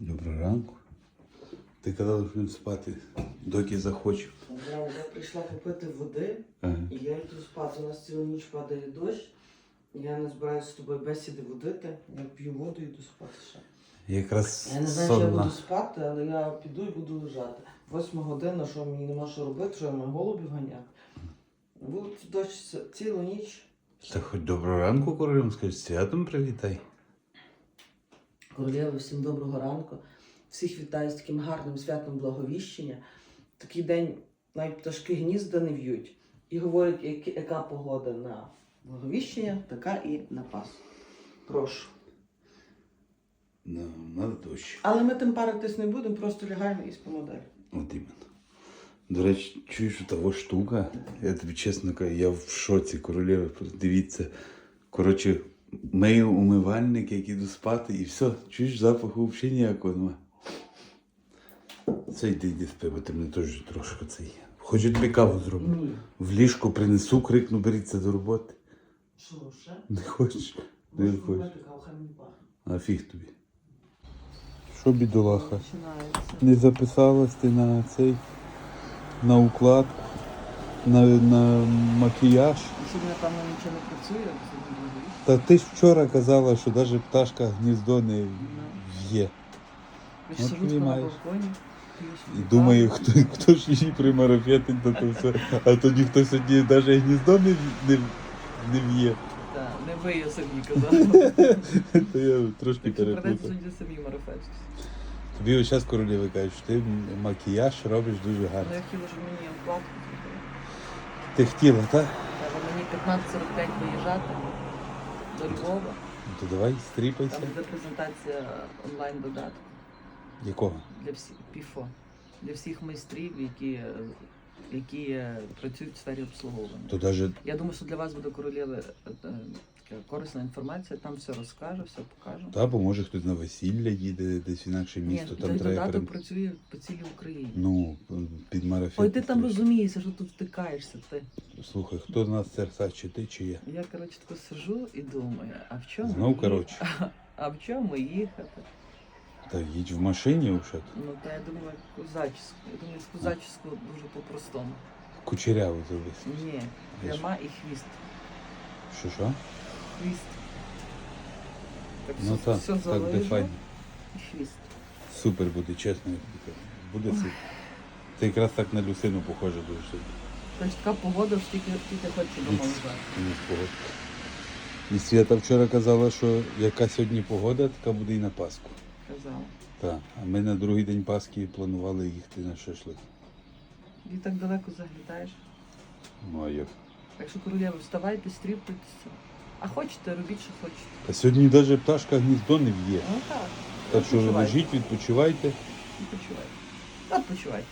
Доброго ранку. Ти казав, що він спати, доки захоче. Я вже прийшла попити води, Ага. і я йду спати. У нас цілу ніч падає дощ. Я не збираюся з тобою бесіди водити. Я п'ю воду і йду спати ще. Якраз Я не знаю, чи я буду спати, але я піду і буду лежати. Восьма година, що мені нема що робити, що я маю голубів ганяти. Був дощ цілу ніч. Та хоч доброго ранку, королем, скажи, святом привітай. Королева, всім доброго ранку. Всіх вітаю з таким гарним святом благовіщення. Такий день навіть пташки гнізда не в'ють. І говорять, яка погода на благовіщення, така і на Пасху. Прошу. На, дощ. Але ми тим паритись не будемо, просто лягаємо і спимо далі. От іменно. До речі, чуєш, що того штука, я тобі чесно кажу, я в шоці королеви. Дивіться. Коротше, мию умивальник, як іду спати, і все, чуєш, запаху взагалі ніякого нема. Це йди, йди спи, бо ти мене теж трошки цей. Хочу тобі каву зроблю. Ні. В ліжку принесу, крикну, беріться до роботи. Що ще? Не хочеш? Не хочеш. А фіг тобі. Що бідолаха? Не записалась ти на цей на укладку, на, на макіяж. Сьогодні, напевно, нічого не працює. Та ти ж вчора казала, що навіть пташка гніздо не. Я Ну, ж сижу ти на балконі. І думаю, хто, хто ж її примарафетить до того все. А тоді хто сьогодні навіть гніздо не, не, не в'є. Так, не ви, я самі казала. То я трошки Так що переплутав. самі марафетитися. Тобі ось зараз королеви кажуть, що ти макіяж робиш дуже Ну, гарно. я хотіла, щоб мені зробили. Ти хотіла, так? Треба мені 15.45 виїжджати до Львова. Ну, То давай стріпайся. Там буде презентація онлайн-додатку Якого? для всіх ПІФО, для всіх майстрів, які, е, які е, працюють в сфері обслуговування. То навіть Я думаю, що для вас буде королеви е, е, корисна інформація, там все розкаже, все покажу. Та, бо може хтось на весілля їде десь в інакше місто, Ні, там той треба. додаток працює по цілій Україні. Ну, під марафет. Ой, ти там розумієшся, що тут втикаєшся ти. Слухай, хто з нас серця, чи ти, чи я? Я, коротше, тако сижу і думаю, а в чому? Знов, коротше. А в чому їхати? Та їдь в машині вже. Ну, та я думаю, яку зачіску. Я думаю, яку зачіску дуже по-простому. Кучеряво зробити. Ні, пряма і хвіст. Що що? Хвіст. Так Ну все, так, все так де залижу файно. і хвіст. Супер буде, чесно. я тобі кажу. Буде супер. Ти якраз так на Люсину похоже дуже сильно. Тобто така погода, що тільки, тільки. Мені спогодка. І Свята вчора казала, що яка сьогодні погода, така буде і на Пасху. Казала. Так, а ми на другий день Пасхи планували їхати на шашлик. І так далеко заглядаєш. Ну а як? Так що, королеви, вставайте, стріплюйтеся. А хочете, робіть, що хочете. Та сьогодні навіть пташка гніздо не в'є. Ну так. Так що Відпочивайте. лежіть, відпочивайте. Відпочивайте. Відпочивайте.